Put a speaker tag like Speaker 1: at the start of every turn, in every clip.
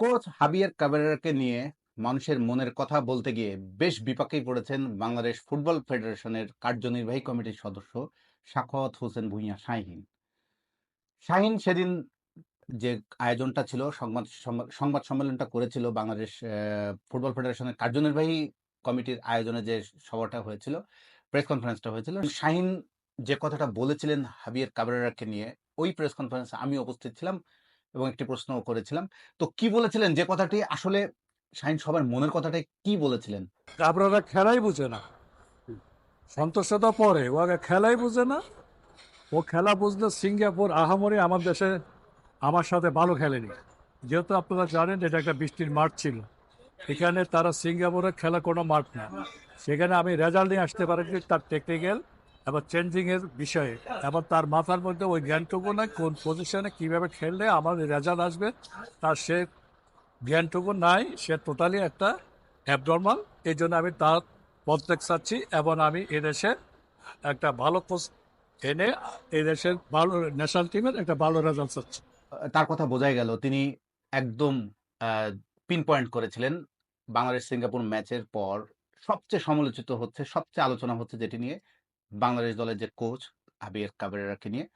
Speaker 1: Coach হাবিয়ার কাবেরাকে নিয়ে মানুষের মনের কথা বলতে গিয়ে বেশ বিপাকেই পড়েছেন বাংলাদেশ ফুটবল ফেডারেশনের কার্যনির্বাহী কমিটির সদস্য সাখাওয়াত হোসেন ভুঁইয়া শাহিন। শাহিন সেদিন যে আয়োজনটা ছিল, সংবাদ সংবাদ সম্মেলনটা করেছিল বাংলাদেশ ফুটবল ফেডারেশনের কার্যনির্বাহী কমিটির আয়োজনে যে সভাটা হয়েছিল, প্রেস কনফারেন্সটা হয়েছিল, শাহিন যে কথাটা বলেছিলেন হাবিয়ার কাবেরাকে নিয়ে, ওই প্রেস কনফারেন্সে আমি উপস্থিত ছিলাম। এবং একটি প্রশ্ন করেছিলাম। তো কি বলেছিলেন? যে কথাটি আসলে শাহিন সবার মনের কথাটাই কি বলেছিলেন?
Speaker 2: আপনারা খেলাই বুঝে না। সন্তোষে তো পরে, ও আগে খেলাই বুঝে না। ও খেলা বুঝলে সিঙ্গাপুর, আহামরি আমার দেশে আমার সাথে ভালো খেলেনি। যেহেতু আপনারা জানেন এটা একটা বৃষ্টির মাঠ ছিল। এখানে তারা সিঙ্গাপুরের খেলা কোনো মাঠ না। সেখানে আমি রেজাল্ট নিয়ে আসতে পারি তার টেকনিক্যাল এবার চেঞ্জিংয়ের বিষয়ে। এবার তার মাথার মধ্যে ওই জ্ঞানটুকু না কোন পজিশনে কীভাবে খেললে আমার রেজাল্ট আসবে, তার সে জ্ঞানটুকু নাই, সে টোটালি একটা অ্যাবনর্মাল এই জন্য আমি তার পদত্যাগ চাচ্ছি এবং আমি এদেশে একটা ভালো কোচ এনে এদেশের ভালো ন্যাশনাল টিমের একটা ভালো রেজাল্ট চাচ্ছি।
Speaker 1: তার কথা বোঝাই গেল, তিনি একদম পিন পয়েন্ট করেছিলেন বাংলাদেশ সিঙ্গাপুর ম্যাচের পর সবচেয়ে সমালোচিত হচ্ছে, সবচেয়ে আলোচনা হচ্ছে যেটি নিয়ে। বাংলাদেশ দলের যে কোচ আবির কাবেরাকে নিয়ে।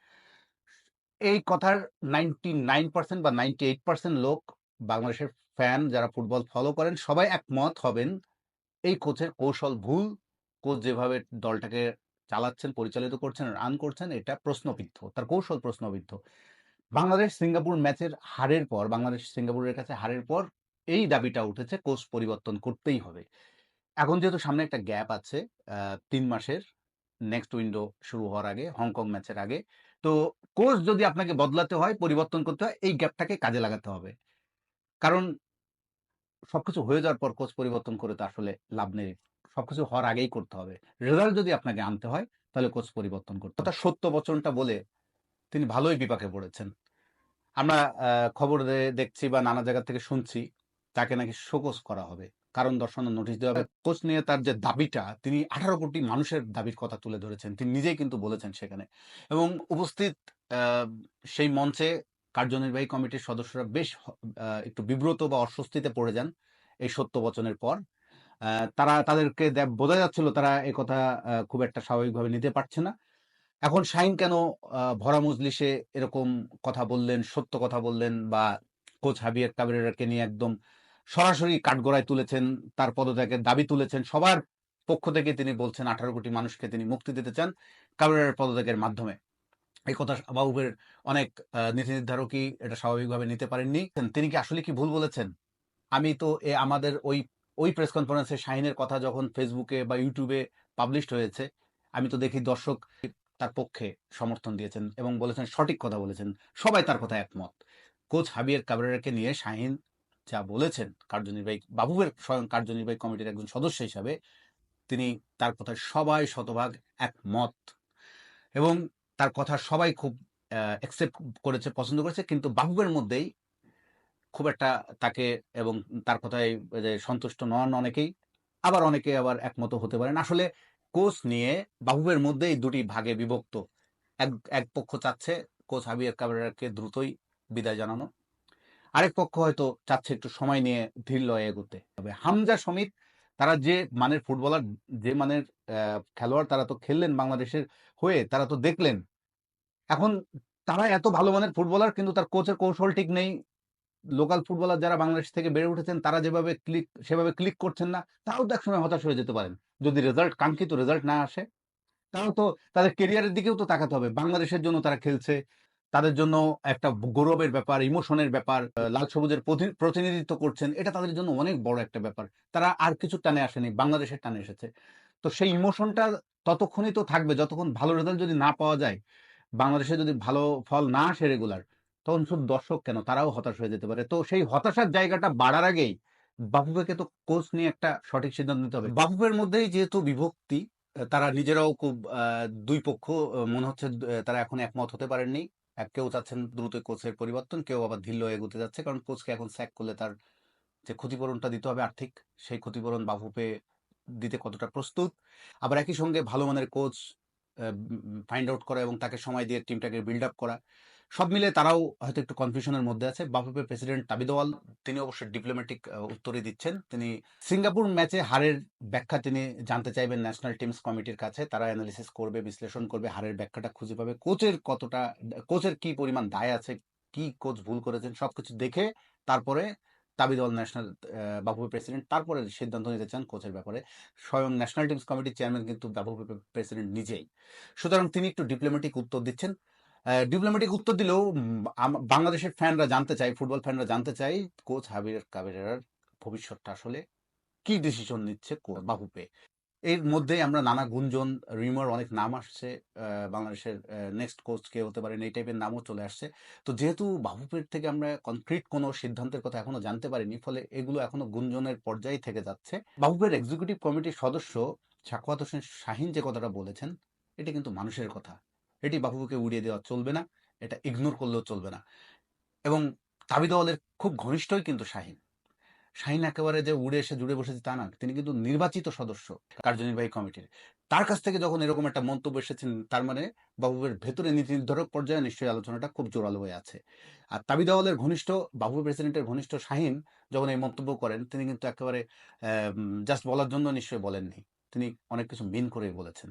Speaker 1: এই কথার নাইনটি নাইন পার্সেন্ট বা নাইনটি এইট পার্সেন্ট লোক বাংলাদেশের ফ্যান যারা ফুটবল ফলো করেন, সবাই একমত হবেন, এই কোচের কৌশল ভুল। কোচ যেভাবে দলটাকে চালাচ্ছেন, পরিচালিত করছেন রান করছেন, এটা প্রশ্নবিদ্ধ, তার কৌশল প্রশ্নবিদ্ধ। বাংলাদেশ সিঙ্গাপুর ম্যাচের হারের পর, বাংলাদেশ সিঙ্গাপুরের কাছে হারের পর এই দাবিটা উঠেছে কোচ পরিবর্তন করতেই হবে। এখন যেহেতু সামনে একটা গ্যাপ আছে তিন মাসের নেক্সট উইন্ডো শুরু হওয়ার আগে হংকং ম্যাচের আগে। তো কোচ যদি আপনাকে বদলাতে হয়, পরিবর্তন করতে হয়, এই গ্যাপটাকে কাজে লাগাতে হবে। কারণ সবকিছু হয়ে যাওয়ার পর কোচ পরিবর্তন করে তো আসলে লাভ নেই। সবকিছু হওয়ার আগেই করতে হবে। রেজাল্ট যদি আপনাকে আনতে হয়, তাহলে কোচ পরিবর্তন করতে। তার সত্য বচনটা বলে তিনি ভালোই বিপাকে পড়েছেন। আমরা খবরে দেখছি বা নানা জায়গা থেকে শুনছি, তাকে নাকি শোকস করা হবে। কারণ দর্শনের নোটিশ দেওয়া হবে। কোচ নিয়ে তার যে দাবিটা তিনি আঠারো কোটি মানুষের দাবির কথা তুলে ধরেছেন। তিনি নিজেই কিন্তু বলেছেন সেখানে। এবং উপস্থিত সেই মঞ্চে কার্যনির্বাহী কমিটির সদস্যরা বেশ একটু বিব্রত বা অস্বস্তিতে পড়ে যান এই সত্য বচনের পর। তারা তাদেরকে বোঝা যাচ্ছিল তারা এই কথা খুব একটা স্বাভাবিকভাবে নিতে পারছে না। এখন শাহিন কেন আহ, ভরা মজলিসে এরকম কথা বললেন সত্য কথা বললেন বা কোচ হাবিয়ার কাবেরাকে নিয়ে একদম সরাসরি কাঠগড়ায় তুলেছেন, তার পদত্যাগের দাবি তুলেছেন, সবার পক্ষ থেকে তিনি বলছেন আঠারো কোটি মানুষকে তিনি মুক্তি দিতে চান কাবেরার পদত্যাগের মাধ্যমে। এই কথা বাবুবের অনেক নীতি নির্ধারকই এটা স্বাভাবিকভাবে নিতে পারেননি। তিনি কি আসলে কি ভুল বলেছেন? আমি তো এ আমাদের ওই ওই প্রেস কনফারেন্সে শাহিনের কথা যখন ফেসবুকে বা ইউটিউবে পাবলিশড হয়েছে, আমি তো দেখি দর্শক তার পক্ষে সমর্থন দিয়েছেন এবং বলেছেন সঠিক কথা বলেছেন। সবাই তার কথা একমত। কোচ হাবিয়ার কাবরেরাকে নিয়ে শাহিন যা বলেছেন কার্যনির্বাহী, বাবুবের স্বয়ং কার্যনির্বাহী কমিটির একজন সদস্য হিসাবে তিনি তার কথায় সবাই শতভাগ একমত এবং তার কথা সবাই খুব অ্যাকসেপ্ট করেছে, পছন্দ করেছে। কিন্তু বাবুবের মধ্যেই খুব একটা তাকে এবং তার কথায় যে সন্তুষ্ট নন অনেকেই, আবার অনেকে আবার একমত হতে পারেন। আসলে কোচ নিয়ে বাবুবের মধ্যেই দুটি ভাগে বিভক্ত। এক এক পক্ষ চাচ্ছে কোচ হাবিয়ার কাবেরাকে দ্রুতই বিদায় জানানো আরেক পক্ষ হয়তো চাচ্ছে একটু সময় নিয়ে ধীর লয়ে এগোতে। তবে হামজা সমিত, তারা যে মানের ফুটবলার, যে মানের খেলোয়াড় তারা তো খেললেন বাংলাদেশের হয়ে, তারা তো দেখলেন। এখন তারা এত ভালো মানের ফুটবলার, কিন্তু তার কোচের কৌশল ঠিক নেই। লোকাল ফুটবলার যারা বাংলাদেশ থেকে বেড়ে উঠেছেন, তারা যেভাবে ক্লিক, সেভাবে ক্লিক করছেন না, তারাও তো একসময় হতাশ হয়ে যেতে পারেন। যদি রেজাল্ট, কাঙ্ক্ষিত রেজাল্ট না আসে, তারাও তো তাদের কেরিয়ারের দিকেও তো তাকাতে হবে। বাংলাদেশের জন্য তারা খেলছে তাদের জন্য একটা গৌরবের ব্যাপার ইমোশনের ব্যাপার লাল সবুজের প্রতি- প্রতিনিধিত্ব করছেন। এটা তাদের জন্য অনেক বড় একটা ব্যাপার। তারা আর কিছু টানে আসেনি, বাংলাদেশের টানে এসেছে। তো সেই ইমোশনটা ততক্ষণই তো থাকবে, যতক্ষণ ভালো রেজাল্ট যদি না পাওয়া যায়, বাংলাদেশে যদি ভালো ফল না আসে রেগুলার তখন শুধু দর্শক কেন? তারাও হতাশ হয়ে যেতে পারে। তো সেই হতাশার জায়গাটা বাড়ার আগেই বাফুফেকে তো কোচ নিয়ে একটা সঠিক সিদ্ধান্ত নিতে হবে। বাফুফের মধ্যেই যেহেতু বিভক্তি, তারা নিজেরাও খুব দুই পক্ষ, মনে হচ্ছে তারা এখন একমত হতে পারেননি। কেউ চাচ্ছেন দ্রুত কোচের পরিবর্তন, কেউ আবার ঢিল্ল এগোতে যাচ্ছে। কারণ কোচকে এখন স্যাক করলে তার যে ক্ষতিপূরণটা দিতে হবে আর্থিক, সেই ক্ষতিপূরণ বাফুপে দিতে কতটা প্রস্তুত। আবার একই সঙ্গে ভালো মানের কোচ ফাইন্ড আউট করা এবং তাকে সময় দিয়ে টিমটাকে বিল্ড আপ করা। সব মিলে তারাও হয়তো একটু কনফিউশনের মধ্যে আছে। বাফুফের প্রেসিডেন্ট তাবিদওয়াল তিনি অবশ্য ডিপ্লোম্যাটিক উত্তরই দিচ্ছেন। তিনি সিঙ্গাপুর ম্যাচে হারের ব্যাখ্যা তিনি জানতে চাইবেন ন্যাশনাল টিমস কমিটির কাছে। তারা অ্যানালিসিস করবে, বিশ্লেষণ করবে, হারের ব্যাখ্যাটা খুঁজে পাবে। কোচের কতটা, কোচের কি পরিমাণ দায় আছে, কি কোচ ভুল করেছেন, সবকিছু দেখে তারপরে তাবিদওয়াল ন্যাশনাল বাফুফে প্রেসিডেন্ট তারপরে সিদ্ধান্ত নিতে চান কোচের ব্যাপারে। স্বয়ং ন্যাশনাল টিমস কমিটির চেয়ারম্যান কিন্তু বাফুফে প্রেসিডেন্ট নিজেই। সুতরাং তিনি একটু ডিপ্লোম্যাটিক উত্তর দিচ্ছেন। ডিপ্লোম্যাটিক উত্তর দিলেও বাংলাদেশের ফ্যানরা জানতে চাই ফুটবল ফ্যানরা জানতে চাই কোচ হাবির কাবেরার ভবিষ্যৎটা আসলে কি ডিসিশন নিচ্ছে বাফুফে এর মধ্যে আমরা নানা গুঞ্জন রিমোর অনেক নাম আসছে বাংলাদেশের নেক্সট কোচ কে হতে পারেন এই টাইপের নামও চলে আসছে। তো যেহেতু বাহুপের থেকে আমরা কনক্রিট কোনো সিদ্ধান্তের কথা এখনও জানতে পারিনি, ফলে এগুলো এখনও গুঞ্জনের পর্যায়ে থেকে যাচ্ছে। বাহুপের এক্সিকিউটিভ কমিটির সদস্য সাখাওয়াত হোসেন শাহিন যে কথাটা বলেছেন, এটি কিন্তু মানুষের কথা। এটি বাফুফেকে উড়িয়ে দেওয়া চলবে না, এটা ইগনোর করলেও চলবে না। এবং তাবিদওয়ালের খুব ঘনিষ্ঠই কিন্তু শাহিন। শাহিন একেবারে যে উড়ে এসে জুড়ে বসেছে তা না, তিনি কিন্তু নির্বাচিত সদস্য কার্যনির্বাহী কমিটির। তার কাছ থেকে যখন এরকম একটা মন্তব্য এসেছেন তার মানে বাবুবের ভেতরে নীতি নির্ধারক পর্যায়ে নিশ্চয়ই আলোচনাটা খুব জোরালো হয়ে আছে। আর তাবিদাওয়ালের ঘনিষ্ঠ, বাবু প্রেসিডেন্টের ঘনিষ্ঠ শাহিন যখন এই মন্তব্য করেন, তিনি কিন্তু একেবারে জাস্ট বলার জন্য নিশ্চয়ই বলেননি। তিনি অনেক কিছু মিন করে বলেছেন।